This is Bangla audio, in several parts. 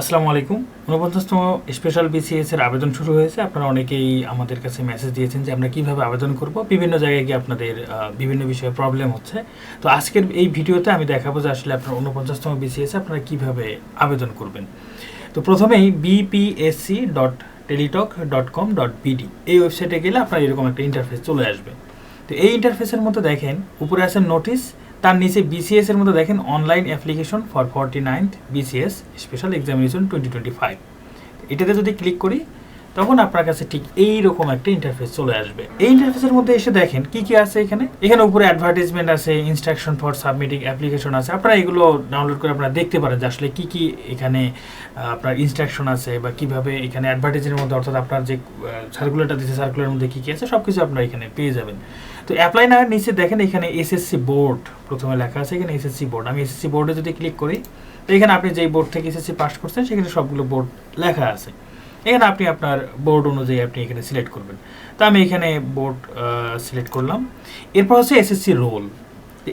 আসসালামু আলাইকুম। ঊনপঞ্চাশতম স্পেশাল বিসিএস এর আবেদন শুরু হয়েছে। আপনারা অনেকেই আমাদের কাছে মেসেজ দিয়েছেন যে আমরা কীভাবে আবেদন করব। বিভিন্ন জায়গায় গিয়ে আপনাদের বিভিন্ন বিষয়ে প্রবলেম হচ্ছে। তো আজকের এই ভিডিওতে আমি দেখাবো যে আসলে আপনার ঊনপঞ্চাশতম বিসিএস আপনারা কীভাবে আবেদন করবেন। তো প্রথমেই BPSC dot Teletalk dot com dot BD এই ওয়েবসাইটে গেলে আপনার এরকম একটা ইন্টারফেস চলে আসবে। তো এই ইন্টারফেসের মধ্যে দেখেন, উপরে আছে নোটিশ তার নিচে বিসিএস এর মধ্যে দেখেন online application for forty ninth BCS special examination twenty twenty five এটাতে যদি ক্লিক করি, তখন আপনার কাছে ঠিক এই রকম একটা ইন্টারফেস চলে আসবে। এই ইন্টারফেসের মধ্যে এসে দেখেন, কি কি আছে এখানে? এখানে উপরে অ্যাডভার্টাইজমেন্ট আছে ইনস্ট্রাকশন ফর সাবমিটিং অ্যাপ্লিকেশন আছে। আপনারা এগুলো ডাউনলোড করে আপনারা দেখতে পারেন যে আসলে কি কি এখানে আপনার ইনস্ট্রাকশন আছে বা কীভাবে এখানে অ্যাডভার্টাইজের মধ্যে অর্থাৎ আপনার যে সার্কুলারটা দিচ্ছে সার্কুলার মধ্যে কী কী আছে সব কিছু আপনারা এখানে পেয়ে যাবেন। তো অ্যাপ্লাই না নিচে দেখেন এখানে এসএসসি বোর্ড প্রথমে লেখা আছে, এখানে এসএসসি বোর্ড আমি এসএসসি বোর্ডে যদি ক্লিক করি, তো এখানে আপনি যেই বোর্ড থেকে এসএসসি পাস করছেন, সেখানে সবগুলো বোর্ড লেখা আছে। এখানে আপনি আপনার বোর্ড অনুযায়ী আপনি এখানে সিলেক্ট করবেন। তো আমি এখানে বোর্ড সিলেক্ট করলাম। এরপর হচ্ছে এসএসসি রোল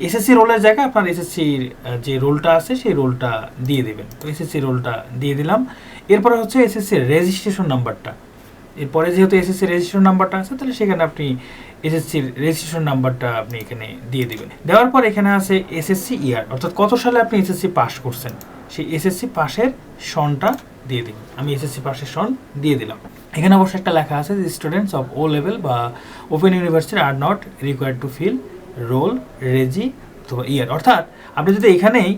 এসএসসি রোলের জায়গায় আপনার এসএসসির যে রোলটা আছে, সেই রোলটা দিয়ে দেবেন। তো এসএসসি রোলটা দিয়ে দিলাম। এরপরে হচ্ছে এসএসসি রেজিস্ট্রেশন নাম্বারটা এরপরে যেহেতু এসএসসি রেজিস্ট্রেশন নাম্বারটা আছে, তাহলে সেখানে আপনি এসএসসির রেজিস্ট্রেশন নাম্বারটা আপনি এখানে দিয়ে দেবেন। দেওয়ার পর এখানে আছে এসএসসি ইয়ার অর্থাৎ কত সালে আপনি এসএসসি পাস করছেন? সেই এসএসসি পাশের সনটা দিয়ে দিবেন আমি এসএসসি পাশের সন দিয়ে দিলাম। এখানে অবশ্যই একটা লেখা আছে যে স্টুডেন্টস অফ ও লেভেল বা open university are not required to fill roll reg অথবা ইয়ার অর্থাৎ আপনি যদি এখানেই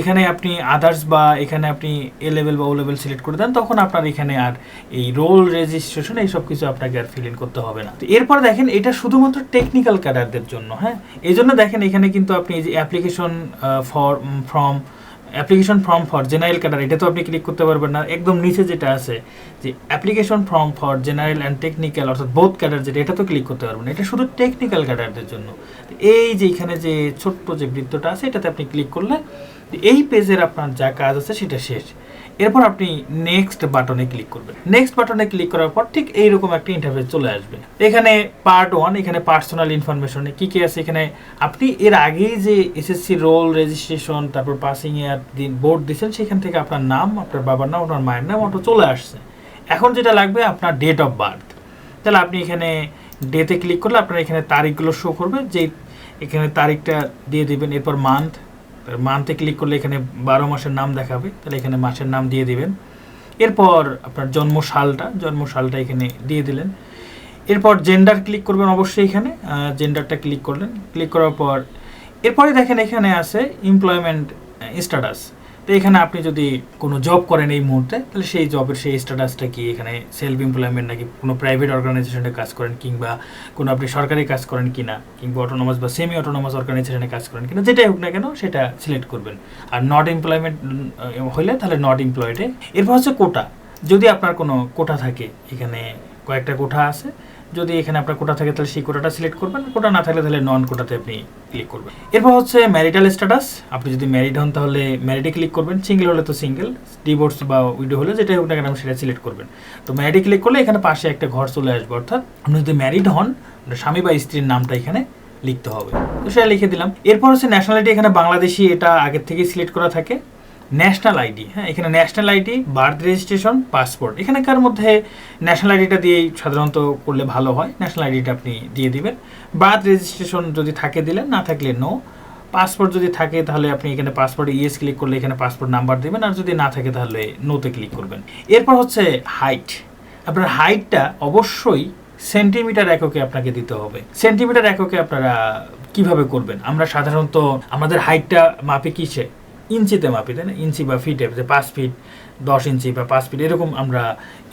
এখানে আপনি আদার্স বা এখানে আপনি এ লেভেল বা ও লেভেল সিলেক্ট করে দেন, তখন আপনার এখানে আর এই রোল রেজিস্ট্রেশন এই সব কিছু আপনাকে আর ফিল ইন করতে হবে না। তো এরপর দেখেন, এটা শুধুমাত্র টেকনিক্যাল ক্যাডারদের জন্য হ্যাঁ? এই জন্য দেখেন, এখানে কিন্তু আপনি যে application for from application form for general cadre এটা তো আপনি ক্লিক করতে পারবেন না। একদম নিচে যেটা আছে, যে application form for general and technical অর্থাৎ বোথ ক্যাডার যেটা, এটা তো ক্লিক করতে পারবেন এটা শুধু টেকনিক্যাল ক্যাডারদের জন্য। এই যে এখানে যে ছোট্ট যে বৃত্তটা আছে, এটাতে আপনি ক্লিক করলে এই পেজের আপনার যা কাজ আছে সেটা শেষ। এরপর আপনি নেক্সট বাটনে ক্লিক করবেন। নেক্সট বাটনে ক্লিক করার পর ঠিক এইরকম একটা ইন্টারফেস চলে আসবে। এখানে পার্ট ওয়ান এখানে পার্সোনাল ইনফরমেশনে কি কি আছে এখানে আপনি এর আগেই যে এসএসসি রোল রেজিস্ট্রেশন তারপর পাসিং এর দিন বোর্ড দিয়েছেন, সেখান থেকে আপনার নাম, আপনার বাবার নাম, আপনার মায়ের নাম ওটা চলে আসছে। এখন যেটা লাগবে আপনার ডেট অফ বার্থ তাহলে আপনি এখানে ডেতে ক্লিক করলে আপনার এখানে তারিখগুলো শো করবে যে এখানে তারিখটা দিয়ে দেবেন, এরপর মান্থ মান্থে ক্লিক করলে এখানে বারো মাসের নাম দেখাবে, তাহলে এখানে মাসের নাম দিয়ে দিবেন। এরপর আপনার জন্ম সালটা জন্ম সালটা এখানে দিয়ে দিলেন। এরপর জেন্ডার ক্লিক করবেন অবশ্যই এখানে জেন্ডারটা ক্লিক করলেন। ক্লিক করার পর, এরপরে দেখেন এখানে আছে এমপ্লয়মেন্ট স্ট্যাটাস তো এখানে আপনি যদি কোনো জব করেন এই মুহূর্তে, তাহলে সেই জবের সেই স্ট্যাটাসটা কি? এখানে সেলফ এমপ্লয়মেন্ট নাকি কোনো প্রাইভেট অর্গানাইজেশনে কাজ করেন কিংবা কোনো আপনি সরকারি কাজ করেন কিনা, কিংবা অটোনোমাস বা সেমি অটোনোমাস অর্গানাইজেশনে কাজ করেন কিনা, যেটাই হোক না কেন সেটা সিলেক্ট করবেন। আর নট এমপ্লয়মেন্ট হলে তাহলে নট এমপ্লয়েডে এরপর হচ্ছে কোটা। যদি আপনার কোনো কোটা থাকে, এখানে কয়েকটা কোঠা আছে। যদি এখানে আপনার কোটা থাকে, তাহলে সেই কোটাটা সিলেক্ট করবেন। কোটা না থাকলে তাহলে নন কোটাতে আপনি ক্লিক করবেন। এরপর হচ্ছে ম্যারিটাল স্ট্যাটাস আপনি যদি ম্যারিড হন, তাহলে ম্যারিডে ক্লিক করবেন। সিঙ্গেল হলে তো সিঙ্গেল ডিভোর্স বা উইডো হলে যেটাই হোক না কেন, সেটা সিলেক্ট করবেন। তো ম্যারিডে ক্লিক করলে এখানে পাশে একটা ঘর চলে আসবে। অর্থাৎ আপনি যদি ম্যারিড হন স্বামী বা স্ত্রীর নামটা এখানে লিখতে হবে। তো সেটা লিখে দিলাম। এরপর হচ্ছে ন্যাশনালিটি এখানে বাংলাদেশি, এটা আগের থেকেই সিলেক্ট করা থাকে। ন্যাশনাল আইডি হ্যাঁ? এখানে national ID birth registration passport এখানেকার মধ্যে ন্যাশনাল আইডিটা দিয়েই সাধারণত করলে ভালো হয়? ন্যাশনাল আইডিটা আপনি দিয়ে দিবেন। বার্থ রেজিস্ট্রেশন যদি থাকে দিলেন, না থাকলে নো পাসপোর্ট যদি থাকে, তাহলে আপনি এখানে পাসপোর্টে ইয়েস ক্লিক করলে এখানে পাসপোর্ট নাম্বার দেবেন, আর যদি না থাকে, তাহলে নোতে ক্লিক করবেন। এরপর হচ্ছে হাইট আপনার হাইটটা অবশ্যই সেন্টিমিটার এককে আপনাকে দিতে হবে। সেন্টিমিটার এককে আপনারা কীভাবে করবেন? আমরা সাধারণত আমাদের হাইটটা মাপে কিসে? ইঞ্চিতে মাপি, তাই না? ইঞ্চি বা ফিটে যে পাঁচ ফিট, দশ ইঞ্চি বা পাঁচ ফিট, এরকম আমরা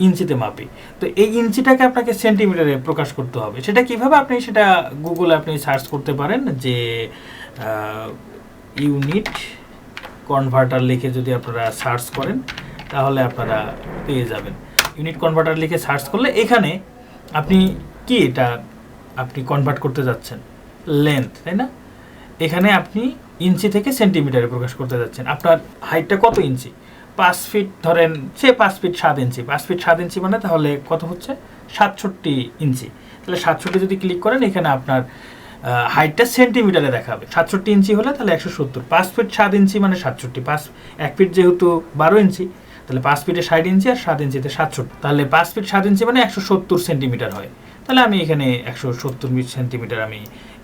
ইঞ্চিতে মাপি। তো এই ইঞ্চিটাকে আপনাকে সেন্টিমিটারে প্রকাশ করতে হবে। সেটা কীভাবে আপনি সেটা গুগলে আপনি সার্চ করতে পারেন যে ইউনিট কনভার্টার লিখে যদি আপনারা সার্চ করেন, তাহলে আপনারা পেয়ে যাবেন। ইউনিট কনভার্টার লিখে সার্চ করলে এখানে আপনি কি এটা আপনি কনভার্ট করতে যাচ্ছেন? লেন্থ, তাই না? এখানে আপনি ইঞ্চি থেকে সেন্টিমিটারে প্রকাশ করতে যাচ্ছেন। আপনার হাইটটা কত ইঞ্চি? পাঁচ ফিট ধরেন, সে পাঁচ ফিট সাত ইঞ্চি। পাঁচ ফিট সাত ইঞ্চি মানে তাহলে কত হচ্ছে? সাতষট্টি ইঞ্চি। তাহলে সাতষট্টি যদি ক্লিক করেন, এখানে আপনার হাইটটা সেন্টিমিটারে দেখাবে। সাতষট্টি ইঞ্চি হলে তাহলে একশো সত্তর। পাঁচ ফিট সাত ইঞ্চি মানে সাতষট্টি। পাঁচ, এক ফিট যেহেতু বারো ইঞ্চি, তাহলে পাঁচ ফিটে ষাট ইঞ্চি আর সাত ইঞ্চিতে সাতষট্টি। তাহলে পাঁচ ফিট সাত ইঞ্চি মানে একশো সত্তর সেন্টিমিটার হয়। তাহলে আমি এখানে একশো সত্তর সেন্টিমিটার আমি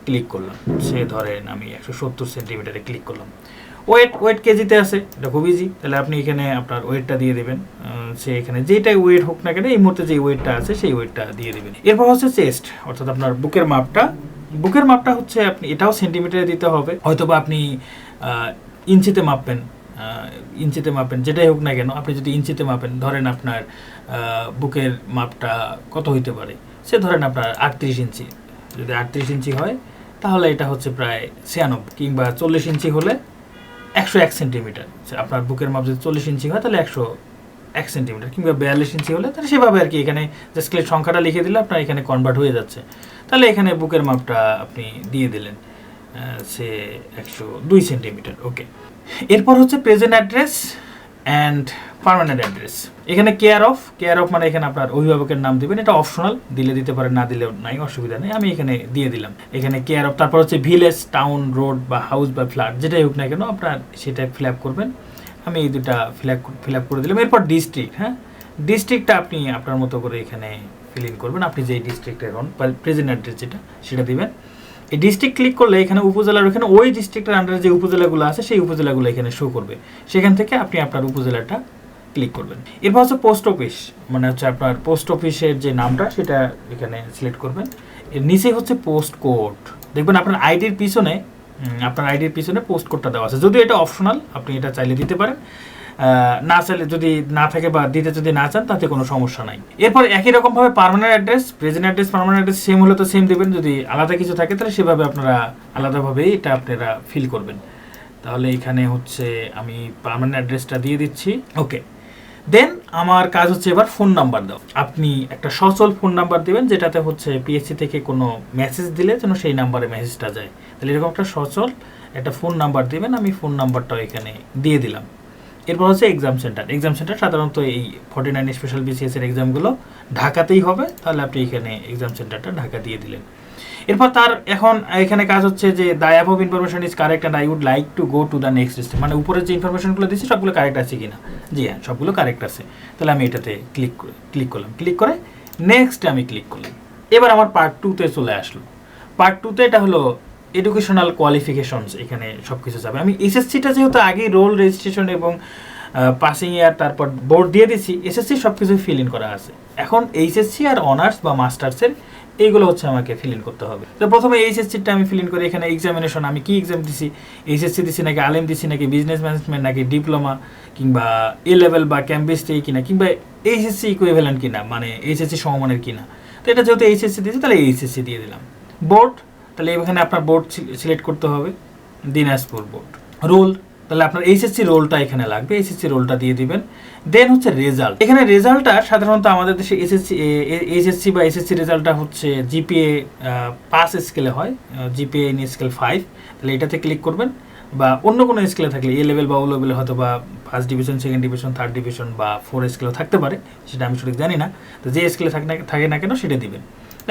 ক্লিক করলাম। সে ধরেন আমি একশো সত্তর সেন্টিমিটারে ক্লিক করলাম। ওয়েট ওয়েট কেজিতে আছে, এটা খুব ইজি তাহলে আপনি এখানে আপনার ওয়েটটা দিয়ে দেবেন। সে এখানে যেটাই ওয়েট হোক না কেন, এই মুহূর্তে যে ওয়েটটা আছে, সেই ওয়েটটা দিয়ে দেবেন। এরপর হচ্ছে চেস্ট অর্থাৎ আপনার বুকের মাপটা। বুকের মাপটা হচ্ছে আপনি, এটাও সেন্টিমিটারে দিতে হবে। হয়তোবা আপনি ইঞ্চিতে মাপবেন ইঞ্চিতে মাপেন যেটাই হোক না কেন, আপনি যদি ইঞ্চিতে মাপেন, ধরেন আপনার বুকের মাপটা কত হইতে পারে? সে ধরেন আপনার আটত্রিশ ইঞ্চি। যদি আটত্রিশ ইঞ্চি হয় তাহলে এটা হচ্ছে প্রায় ছিয়ানব্বই কিংবা চল্লিশ ইঞ্চি হলে একশো এক সেন্টিমিটার। আপনার বুকের মাপ যদি চল্লিশ ইঞ্চি হয়, তাহলে একশো এক সেন্টিমিটার কিংবা বিয়াল্লিশ ইঞ্চি হলে, তাহলে সেভাবে আর কি এখানে স্কেলের সংখ্যাটা লিখে দিলে আপনার এখানে কনভার্ট হয়ে যাচ্ছে। তাহলে এখানে বুকের মাপটা আপনি দিয়ে দিলেন সে একশো দুই সেন্টিমিটার। ওকে। এরপর হচ্ছে present address and permanent address এখানে কেয়ার অফ কেয়ার অফ মানে এখানে আপনার অভিভাবকের নাম দিবেন, এটা অপশনাল দিলে দিতে পারেন না দিলেও নাই, অসুবিধা নেই, আমি এখানে দিয়ে দিলাম। এখানে কেয়ার অফ তারপর হচ্ছে ভিলেজ টাউন রোড বা হাউস বা ফ্ল্যাট যেটাই হোক না কেন, আপনার সেটা ফিল আপ করবেন। আমি এই দুটা ফিল আপ ফিল আপ করে দিলাম। এরপর ডিস্ট্রিক্ট হ্যাঁ? ডিস্ট্রিক্টটা আপনি আপনার মতো করে এখানে ফিল ইন করবেন। আপনি যেই ডিস্ট্রিক্টে হন প্রেজেন্ট অ্যাড্রেস যেটা, সেটা দিবেন। এই ডিস্ট্রিক্ট ক্লিক করলে এখানে উপজেলার ওখানে ওই ডিস্ট্রিক্টের আন্ডারে যে উপজেলাগুলো আছে, সেই উপজেলাগুলো এখানে শো করবে। সেখান থেকে আপনি আপনার উপজেলাটা ক্লিক করবেন। এরপর হচ্ছে পোস্ট অফিস মানে হচ্ছে আপনার পোস্ট অফিসের যে নামটা, সেটা এখানে সিলেক্ট করবেন। এর নিচে হচ্ছে পোস্ট কোড দেখবেন আপনার আইডির পিছনে আপনার আইডির পিছনে পোস্ট কোডটা দেওয়া আছে। যদিও এটা অপশনাল আপনি এটা চাইলে দিতে পারেন। না চাইলে যদি না থাকে বা দিতে যদি না চান, তাতে কোনো সমস্যা নাই। এরপর একই রকমভাবে permanent address present address permanent address same হলে তো সেম দেবেন। যদি আলাদা কিছু থাকে, তাহলে সেভাবে আপনারা আলাদাভাবেই এটা আপনারা ফিল করবেন। তাহলে এখানে হচ্ছে আমি পার্মানেন্ট অ্যাড্রেসটা দিয়ে দিচ্ছি। ওকে দেন আমার কাজ হচ্ছে এবার ফোন নাম্বার দাও। আপনি একটা সচল ফোন নাম্বার দিবেন, যেটাতে হচ্ছে পিএসসি থেকে কোনো মেসেজ দিলে যেন সেই নাম্বারে মেসেজটা যায়। তাহলে এরকম একটা সচল একটা ফোন নাম্বার দিবেন। আমি ফোন নাম্বারটাও এখানে দিয়ে দিলাম। এরপর হচ্ছে এক্সাম সেন্টার এক্সাম সেন্টার সাধারণত এই ফর্টি নাইন স্পেশাল বিসিএস এর এক্সামগুলো ঢাকাতেই হবে। তাহলে আপনি এখানে এক্সাম সেন্টারটা ঢাকা দিয়ে দিলেন। এরপর তার এখন, এখানে কাজ হচ্ছে যে the above information is correct and I would like to go to the next step মানে উপরে যে ইনফরমেশনগুলো দিচ্ছি, সবগুলো কারেক্ট আছে কিনা? জি হ্যাঁ সবগুলো কারেক্ট আছে। তাহলে আমি এটাতে ক্লিক ক্লিক করলাম। ক্লিক করে নেক্সট আমি ক্লিক করলাম। এবার আমার পার্ট টুতে চলে আসলো। পার্ট টুতে এটা হলো এডুকেশনাল কোয়ালিফিকেশনস এখানে সব কিছু যাবে। আমি এসএসসিটা যেহেতু আগে রোল রেজিস্ট্রেশন এবং পাসিং ইয়ার তারপর বোর্ড দিয়ে দিচ্ছি এসএসসি সব কিছু ফিল ইন করা আছে। এখন এইচএসসি আর অনার্স বা মাস্টার্সের এইগুলো হচ্ছে আমাকে ফিল ইন করতে হবে। তো প্রথমে এইচএসসিটা আমি ফিল ইন করি, এখানে এক্সামিনেশন আমি কি এক্সাম দিছি? এইচএসসি দিছি নাকি আলেম দিছি নাকি বিজনেস ম্যানেজমেন্ট নাকি ডিপ্লোমা কিংবা এ লেভেল বা ক্যাম্পাস থেকে কিনা, কিংবা এইচএসসি ইকুইভ্যালেন্ট কিনা মানে এইচএসসি সমমানের কিনা। তো এটা যেহেতু এইচএসসি দিয়েছি, তাহলে এইচএসসি দিয়ে দিলাম। বোর্ড তাহলে এখানে আপনার বোর্ড সিলেক্ট করতে হবে, দিনাজপুর বোর্ড রোল তাহলে আপনার এইচএসসি রোলটা এখানে লাগবে এইচএসসি রোলটা দিয়ে দিবেন। দেন হচ্ছে রেজাল্ট এখানে রেজাল্টটা সাধারণত আমাদের দেশে এসএসসি এইচএসসি বা এসএসসি রেজাল্টটা হচ্ছে জিপিএ পাস স্কেলে হয় জিপিএ ইন স্কেল ফাইভ তাহলে এটাতে ক্লিক করবেন বা অন্য কোনো স্কেলে থাকলে এ লেভেল বা ও লেভেলে হয়তো বা first division second division third division বা ফোর স্কেলেও থাকতে পারে, সেটা আমি সঠিক জানি না। তো যে স্কেলে থাকে না থাকে না কেন সেটা দিবেন।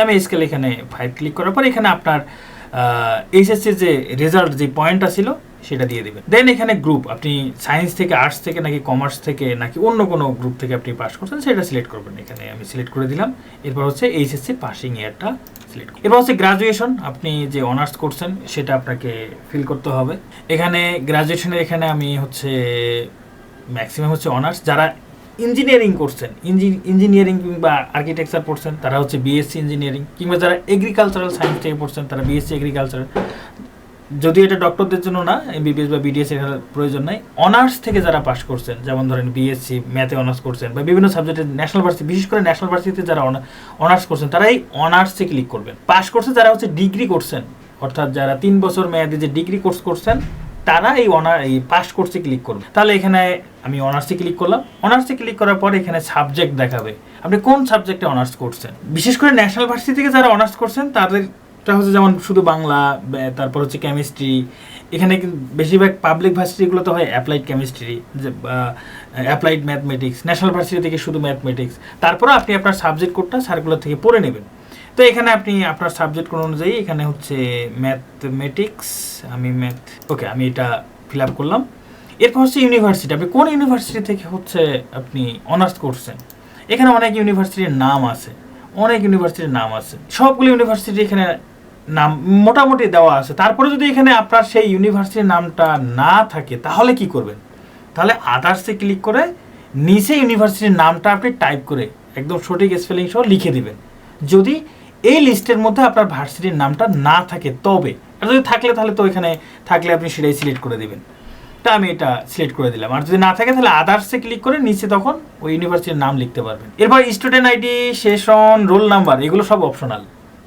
আমি স্কেল এখানে ফাইভ ক্লিক করার পর এখানে আপনার এইচএসসির যে রেজাল্ট যে পয়েন্টটা ছিল, সেটা দিয়ে দেবেন। দেন এখানে গ্রুপ আপনি সায়েন্স থেকে আর্টস থেকে, নাকি কমার্স থেকে, নাকি অন্য কোনো গ্রুপ থেকে আপনি পাস করছেন, সেটা সিলেক্ট করবেন। এখানে আমি সিলেক্ট করে দিলাম। এরপর হচ্ছে এইচএসসি পাসিং ইয়ারটা সিলেক্ট এরপর হচ্ছে গ্রাজুয়েশন আপনি যে অনার্স করছেন, সেটা আপনাকে ফিল করতে হবে। এখানে গ্রাজুয়েশনের এখানে আমি হচ্ছে ম্যাক্সিমাম হচ্ছে অনার্স যারা ইঞ্জিনিয়ারিং করছেন। ইঞ্জিনিয়ারিং কিংবা আর্কিটেকচার পড়ছেন, তারা হচ্ছে বিএসসি ইঞ্জিনিয়ারিং কিংবা যারা এগ্রিকালচারাল সায়েন্স থেকে পড়ছেন, তারা বিএসসি এগ্রিকালচার যদি এটা ডক্টরদের জন্য না এমবিবিএস বা বিডিএস এর প্রয়োজন নাই অনার্স থেকে যারা পাস করছেন, যেমন ধরেন বিএসসি ম্যাথে অনার্স করছেন বা বিভিন্ন সাবজেক্টে ন্যাশনাল ভার্সিটি বিশেষ করে ন্যাশনাল ভার্সিটিতে যারা অনার্স করছেন, তারা এই অনার্সে ক্লিক করবেন। পাস করছে যারা হচ্ছে ডিগ্রি করছেন, অর্থাৎ যারা তিন বছর মেয়াদে যে ডিগ্রি কোর্স করছেন তারা এই অনার এই পাস কোর্সে ক্লিক করবে। তাহলে এখানে আমি অনার্সে ক্লিক করলাম। অনার্সে ক্লিক করার পর এখানে সাবজেক্ট দেখাবে। আপনি কোন সাবজেক্টে অনার্স করছেন? বিশেষ করে ন্যাশনাল ভার্সিটি থেকে যারা অনার্স করছেন, তাদেরটা হচ্ছে যেমন শুধু বাংলা তারপর হচ্ছে কেমিস্ট্রি এখানে বেশিরভাগ পাবলিক ভার্সিটিগুলো তো হয় অ্যাপ্লাইড কেমিস্ট্রি যে অ্যাপ্লাইড ম্যাথমেটিক্স ন্যাশনাল ভার্সিটি থেকে শুধু ম্যাথমেটিক্স তারপরে আপনি আপনার সাবজেক্ট কোডটা স্যারগুলো থেকে পড়ে নেবেন। তো এখানে আপনি আপনার সাবজেক্ট কোড অনুযায়ী, এখানে হচ্ছে ম্যাথমেটিক্স আমি ম্যাথ ওকে আমি এটা ফিল আপ করলাম। এরপর হচ্ছে ইউনিভার্সিটি আপনি কোন ইউনিভার্সিটি থেকে হচ্ছে আপনি অনার্স করছেন? এখানে অনেক ইউনিভার্সিটির নাম আছে, অনেক ইউনিভার্সিটির নাম আছে। সবগুলো ইউনিভার্সিটি এখানে নাম মোটামুটি দেওয়া আছে। তারপরে যদি এখানে আপনার সেই ইউনিভার্সিটির নামটা না থাকে, তাহলে কি করবেন? তাহলে আদার্সে ক্লিক করে নিচে ইউনিভার্সিটির নামটা আপনি টাইপ করে একদম সঠিক স্পেলিং সহ লিখে দিবেন। যদি এই লিস্টের মধ্যে আপনার ভার্সিটির নামটা না থাকে, তবে যদি থাকলে তাহলে তো এখানে থাকলে আপনি সেটাই সিলেক্ট করে দেবেন। তা আমি এটা সিলেক্ট করে দিলাম। আর যদি না থাকে তাহলে আদার্সে ক্লিক করে নিচে তখন ওই ইউনিভার্সিটির নাম লিখতে পারবেন। এরপর student ID session roll number এগুলো সব অপশনাল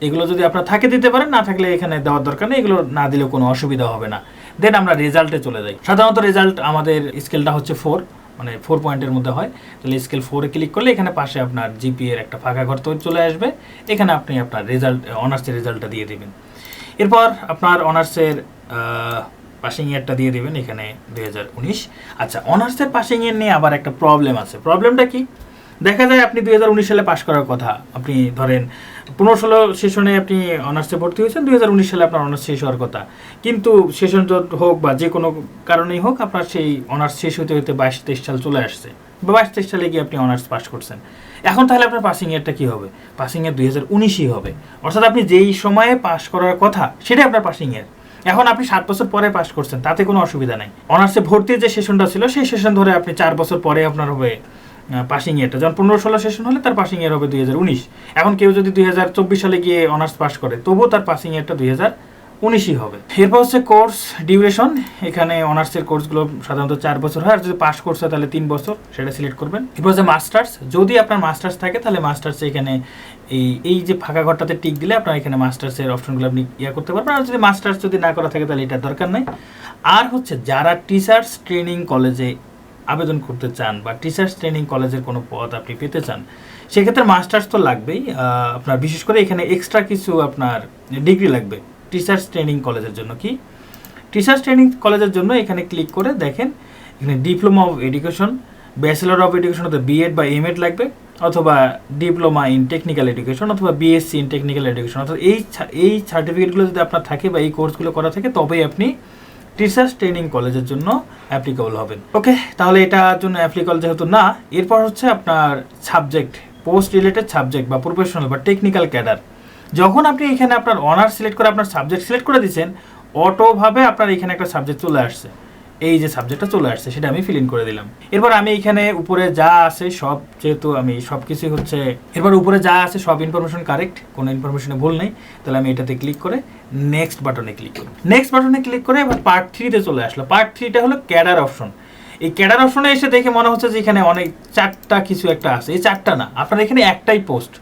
এগুলো যদি আপনার থাকে দিতে পারেন, না থাকলে এখানে দেওয়ার দরকার নেই, এগুলো না দিলেও কোনো অসুবিধা হবে না। দেন আমরা রেজাল্টে চলে যাই। সাধারণত রেজাল্ট আমাদের স্কেলটা হচ্ছে ফোর মানে ফোর পয়েন্টের মধ্যে হয়, তাহলে স্কেল ফোরে ক্লিক করলে এখানে পাশে আপনার জিপি এর একটা ফাঁকা ঘর তৈরি চলে আসবে, এখানে আপনি আপনার রেজাল্ট অনার্সের রেজাল্টটা দিয়ে দেবেন। এরপর আপনার অনার্সের পাসিং ইয়ারটা দিয়ে দেবেন এখানে দু হাজার উনিশ। আচ্ছা অনার্সের পাসিং ইয়ার নিয়ে আবার একটা প্রবলেম আছে। প্রবলেমটা কি? দেখা যায় আপনি দু হাজার উনিশ সালে পাশ করার কথা, আপনি ধরেন পনেরো ষোলো সেশনে আপনি অনার্সে ভর্তি হয়েছেন, দুই হাজার উনিশ সালে আপনার অনার্স শেষ হওয়ার কথা। কিন্তু সেশন হোক বা যে কোনো কারণেই হোক, আপনার সেই অনার্স শেষ হতে হতে বাইশ তেইশ সাল চলে আসছে। বা বাইশ তেইশ সালে গিয়ে আপনি অনার্স পাস করছেন। এখন তাহলে আপনার পাসিং ইয়ারটা কী হবে? পাসিং ইয়ার দুই হাজার উনিশই হবে। অর্থাৎ আপনি যেই সময়ে পাস করার কথা, সেটাই আপনার পাসিং ইয়ার এখন আপনি সাত বছর পরে পাস করছেন, তাতে কোনো অসুবিধা নাই। অনার্সে ভর্তির যে সেশনটা ছিল, সেই সেশন ধরে আপনি চার বছর পরে আপনার হবে পাসিং ইয়ারটা যখন পনেরো ষোলো সেশন হলে তার পাসিং ইয়ার হবে দুই হাজার উনিশ। এখন কেউ যদি দুই হাজার চব্বিশ সালে গিয়ে অনার্স পাস করে, তবুও তার পাসিং ইয়ারটা দুই হাজার উনিশই হবে। এরপর হচ্ছে কোর্স ডিউরেশন এখানে অনার্সের কোর্সগুলো সাধারণত চার বছর হয়, আর যদি পাস কোর্স হয় তাহলে তিন বছর, সেটা সিলেক্ট করবেন। এরপর হচ্ছে মাস্টার্স যদি আপনার মাস্টার্স থাকে, তাহলে মাস্টার্সে এখানে এই এই যে ফাঁকা ঘরটাতে টিক দিলে আপনার এখানে মাস্টার্সের অপশনগুলো আপনি ইয়ে করতে পারবেন। আর যদি মাস্টার্স যদি না করা থাকে, তাহলে এটা দরকার নেই। আর হচ্ছে যারা টিচার্স ট্রেনিং কলেজে আবেদন করতে চান বা টিচার্স ট্রেনিং কলেজের কোনো পদ আপনি পেতে চান, সেক্ষেত্রে মাস্টার্স তো লাগবেই। আপনার বিশেষ করে এখানে এক্সট্রা কিছু আপনার ডিগ্রি লাগবে টিচার্স ট্রেনিং কলেজের জন্য কি? টিচার্স ট্রেনিং কলেজের জন্য এখানে ক্লিক করে দেখেন, এখানে diploma of education bachelor of education অথবা বিএড বা এমএড লাগবে, অথবা ডিপ্লোমা ইন টেকনিক্যাল এডুকেশন অথবা বিএসসি ইন টেকনিক্যাল এডুকেশন অর্থাৎ এই এই সার্টিফিকেটগুলো যদি আপনার থাকে বা এই কোর্সগুলো করা থাকে, তবেই আপনি টিচার্স ট্রেনিং কলেজের জন্য অ্যাপ্লিকেবল হবেন। ওকে তাহলে এটার জন্য অ্যাপ্লিকেবল যেহেতু না, এরপর হচ্ছে আপনার সাবজেক্ট পোস্ট রিলেটেড সাবজেক্ট বা প্রফেশনাল বা টেকনিক্যাল ক্যাডার যখন আপনি এখানে আপনার অনার্স সিলেক্ট করে আপনার সাবজেক্ট সিলেক্ট করে দিচ্ছেন অটোভাবে আপনার এখানে একটা সাবজেক্ট চলে আসছে। এই যে সাবজেক্টটা চলে আসছে, সেটা আমি ফিল ইন করে দিলাম। এরপর আমি এখানে উপরে যা আছে, সব যেহেতু আমি সব কিছুই হচ্ছে, এরপর উপরে যা আছে, সব ইনফরমেশন কারেক্ট কোনো ইনফরমেশনে ভুল নেই, তাহলে আমি এটাতে ক্লিক করে নেক্সট বাটনে ক্লিক করি নেক্সট বাটনে ক্লিক করে এবার পার্ট থ্রিতে চলে আসলো পার্ট থ্রিটা হলো ক্যাডার অপশন এই ক্যাডার অপশনে এসে দেখে মনে হচ্ছে যে এখানে অনেক চারটা কিছু একটা আছে। এই চারটা না, আপনার এখানে একটাই পোস্ট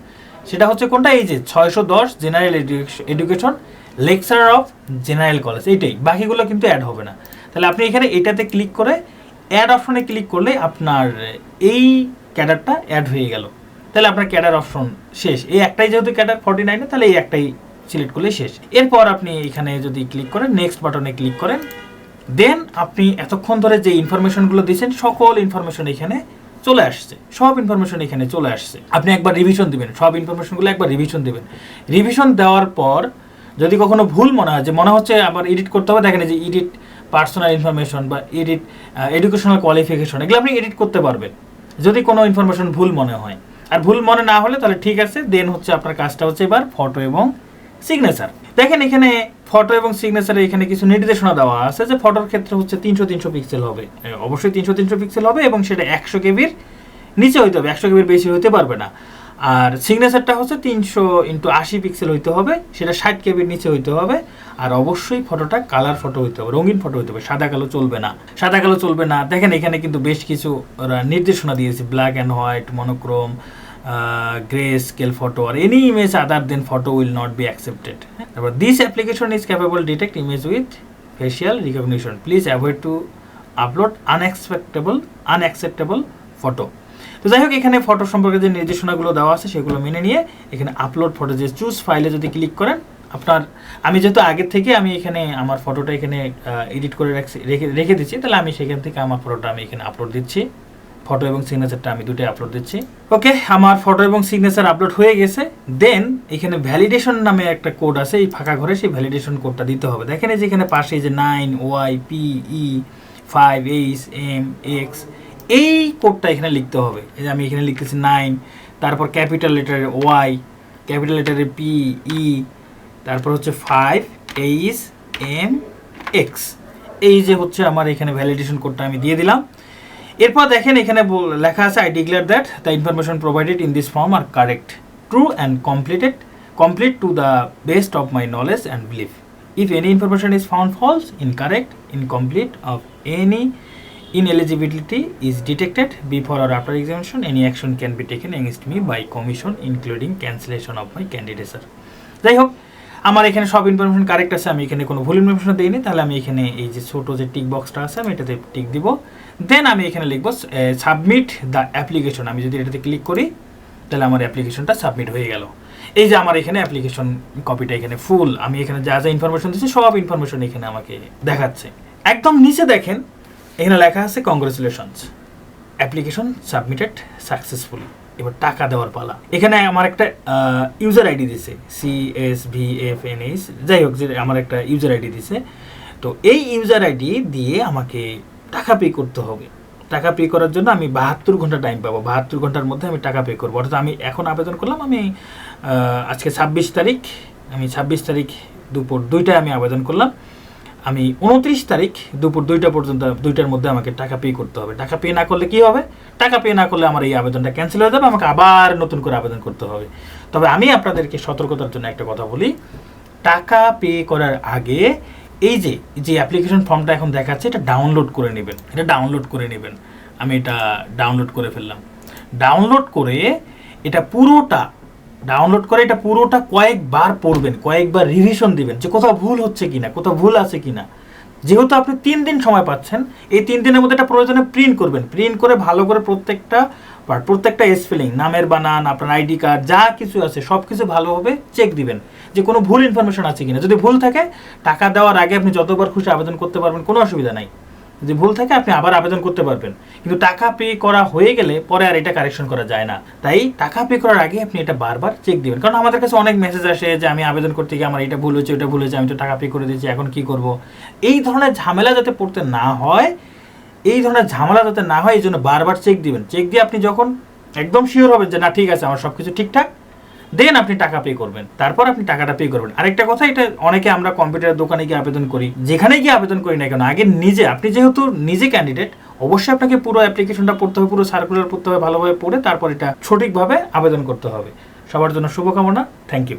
সেটা হচ্ছে কোনটা? এই যে ছয়শো দশ general education lecture of general college এইটাই। বাকিগুলো কিন্তু অ্যাড হবে না। তাহলে আপনি এখানে এটাতে ক্লিক করে অ্যাড অপশনে ক্লিক করলে আপনার এই ক্যাডারটা অ্যাড হয়ে গেল। তাহলে আপনার ক্যাডার অপশন শেষ। এই একটাই যেহেতু ক্যাডার ফর্টি নাইনে তাহলে এই একটাই সিলেক্ট করলে শেষ। এরপর আপনি এখানে যদি ক্লিক করেন নেক্সট বাটনে ক্লিক করেন দেন আপনি এতক্ষণ ধরে যে ইনফরমেশনগুলো দিয়েছেন, সকল ইনফরমেশন এখানে চলে আসছে। সব ইনফরমেশন এখানে চলে আসছে। আপনি একবার রিভিশন দিবেন। সব ইনফরমেশনগুলো একবার রিভিশন দিবেন। রিভিশন দেওয়ার পর যদি কখনো ভুল মনে হয়, যে মনে হচ্ছে আবার এডিট করতে হবে, দেখেন যে এডিট পার্সোনাল ইনফরমেশন বা এডিট এডুকেশনাল কোয়ালিফিকেশন এগুলো আপনি এডিট করতে পারবেন। যদি কোনো ইনফরমেশন ভুল মনে হয়। আর ভুল মনে না হলে তাহলে ঠিক আছে দেন হচ্ছে আপনার কাজটা হচ্ছে এবার ফটো এবং সিগনেচার দেখেন এখানে ফটো এবং সিগনেচারে এখানে কিছু নির্দেশনা দেওয়া আছে যে ফটোর ক্ষেত্রে হচ্ছে তিনশো তিনশো পিক্সেল হবে। অবশ্যই তিনশো তিনশো পিক্সেল হবে এবং সেটা একশো কেবির নিচে হইতে হবে। একশো কেবির বেশি হতে পারবে না। আর সিগনেচারটা হচ্ছে তিনশো ইন্টু আশি পিক্সেল হইতে হবে, সেটা ষাট কেবির নিচে হইতে হবে, আর অবশ্যই ফটোটা কালার ফটো হইতে হবে, রঙিন ফটো হইতে হবে, সাদা কালো চলবে না। সাদা কালো চলবে না, দেখেন এখানে কিন্তু বেশ কিছু নির্দেশনা দিয়েছে black and white monochrome grey scale photo or any image other than photo will not be accepted তারপর this application is capable detect image with facial recognition please avoid to upload unexpectable unacceptable photo তো যাই হোক, এখানে ফটো সম্পর্কে যে নির্দেশনাগুলো দেওয়া আছে, সেগুলো মেনে নিয়ে এখানে আপলোড ফটো যে চুজ ফাইলে যদি ক্লিক করেন, আপনার, আমি যেহেতু আগের থেকে আমি এখানে আমার ফটোটা এখানে এডিট করে রাখছি, রেখে রেখে দিচ্ছি, তাহলে আমি সেখান থেকে আমার ফটোটা আমি এখানে আপলোড দিচ্ছি। ফটো এবং সিগনেচারটা আমি দুটোই আপলোড দিচ্ছি। ওকে আমার ফটো এবং সিগনেচার আপলোড হয়ে গেছে। দেন এখানে ভ্যালিডেশন নামে একটা কোড আছে, এই ফাঁকা ঘরে সেই ভ্যালিডেশন কোডটা দিতে হবে। দেখেন এই যে এখানে পাশে যে nine Y P E five H M X এই কোডটা এখানে লিখতে হবে। এই যে আমি এখানে লিখতেছি নাইন তারপর ক্যাপিটাল লেটারের ওয়াই ক্যাপিটাল লেটারের পি ই তারপর হচ্ছে ফাইভ এইচ এম এক্স এই যে হচ্ছে আমার এখানে ভ্যালিডেশন কোডটা আমি দিয়ে দিলাম। এরপর দেখেন এখানে লেখা আছে I declare that the information provided in this form are correct true and completed complete to the best of my knowledge and belief if any information is found false incorrect incomplete of any ineligibility is detected before or after examination any action can be taken against me by commission, including cancellation of my candidature যাই হোক, আমার এখানে সব ইনফরমেশন কারেক্ট আছে, আমি এখানে কোনো ভুল ইনফরমেশন দিইনি, তাহলে আমি এখানে এই যে ছোট যে টিক বক্সটা আছে, আমি এটাতে টিক দিব। দেন আমি এখানে লিখব সাবমিট দ্য অ্যাপ্লিকেশন আমি যদি এটাতে ক্লিক করি, তাহলে আমার অ্যাপ্লিকেশনটা সাবমিট হয়ে গেল। এই যে আমার এখানে অ্যাপ্লিকেশন কপিটা এখানে ফুল আমি এখানে যা যা ইনফরমেশন দিচ্ছি সব ইনফরমেশন এখানে আমাকে দেখাচ্ছে। একদম নিচে দেখেন এখানে লেখা আছে কংগ্রেচুলেশনস অ্যাপ্লিকেশন সাবমিটেড সাকসেসফুলি এবার টাকা দেওয়ার পালা। এখানে আমার একটা ইউজার আইডি দিছে C S V F N H যাই হোক, যে আমার একটা ইউজার আইডি দিছে। তো এই ইউজার আইডি দিয়ে আমাকে টাকা পে করতে হবে। টাকা পে করার জন্য আমি বাহাত্তর ঘণ্টা টাইম পাবো। বাহাত্তর ঘণ্টার মধ্যে আমি টাকা পে করব। অর্থাৎ আমি এখন আবেদন করলাম, আমি আজকে ছাব্বিশ তারিখ, আমি ছাব্বিশ তারিখ দুপুর দুইটায় আমি আবেদন করলাম। আমি উনত্রিশ তারিখ দুপুর দুইটা পর্যন্ত, দুইটার মধ্যে আমাকে টাকা পে করতে হবে। টাকা পে না করলে কি হবে? টাকা পে না করলে আমার এই আবেদনটা ক্যান্সেল হয়ে যাবে, আমাকে আবার নতুন করে আবেদন করতে হবে। তবে আমি আপনাদেরকে সতর্কতার জন্য একটা কথা বলি। টাকা পে করার আগে এই যে যে অ্যাপ্লিকেশন ফর্মটা এখন দেখাচ্ছে, এটা ডাউনলোড করে নেবেন। এটা ডাউনলোড করে নেবেন। আমি এটা ডাউনলোড করে ফেললাম। ডাউনলোড করে এটা পুরোটা ডাউনলোড করে এটা পুরোটা কয়েকবার পড়বেন কয়েকবার রিভিশন দিবেন যে কোথাও ভুল হচ্ছে কিনা কোথাও ভুল আছে কিনা। যেহেতু আপনি তিন দিন সময় পাচ্ছেন এই তিন দিনের মধ্যে এটা প্রয়োজনে প্রিন্ট করবেন। প্রিন্ট করে ভালো করে প্রত্যেকটা part, প্রত্যেকটা স্পেলিং নামের বানান আপনার আইডি কার্ড যা কিছু আছে সব কিছু ভালোভাবে চেক দিবেন যে কোনো ভুল ইনফরমেশন আছে কিনা। যদি ভুল থাকে টাকা দেওয়ার আগে আপনি যতবার খুশি আবেদন করতে পারবেন কোনো অসুবিধা নাই। যদি ভুল থাকে আপনি আবার আবেদন করতে পারবেন। কিন্তু টাকা পে করা হয়ে গেলে পরে আর এটা কারেকশন করা যায় না। তাই টাকা পে করার আগে আপনি এটা বারবার চেক দিবেন। কারণ আমাদের কাছে অনেক মেসেজ আসে যে, আমি আবেদন করতে গিয়ে আমার এটা ভুল হয়েছে ওটা ভুল হয়েছে, আমি তো টাকা পে করে দিয়েছি, এখন কি করব? এই ধরনের ঝামেলা যাতে পড়তে না হয়, এই ধরনের ঝামেলা যাতে না হয়, এই জন্য বারবার চেক দিবেন। চেক দিয়ে আপনি যখন একদম শিওর হবেন যে, না, ঠিক আছে, আমার সব কিছু ঠিকঠাক দেন আপনি টাকা পে করবেন। তারপর আপনি টাকাটা পে করবেন। আরেকটা কথা, এটা অনেকে আমরা কম্পিউটারের দোকানে গিয়ে আবেদন করি। যেখানে গিয়ে আবেদন করি না কেন, আগে নিজে, আপনি যেহেতু নিজে ক্যান্ডিডেট অবশ্যই আপনাকে পুরো অ্যাপ্লিকেশনটা পড়তে হবে, পুরো সার্কুলার পড়তে হবে, ভালোভাবে পড়ে তারপর এটা সঠিকভাবে আবেদন করতে হবে। সবার জন্য শুভকামনা থ্যাংক ইউ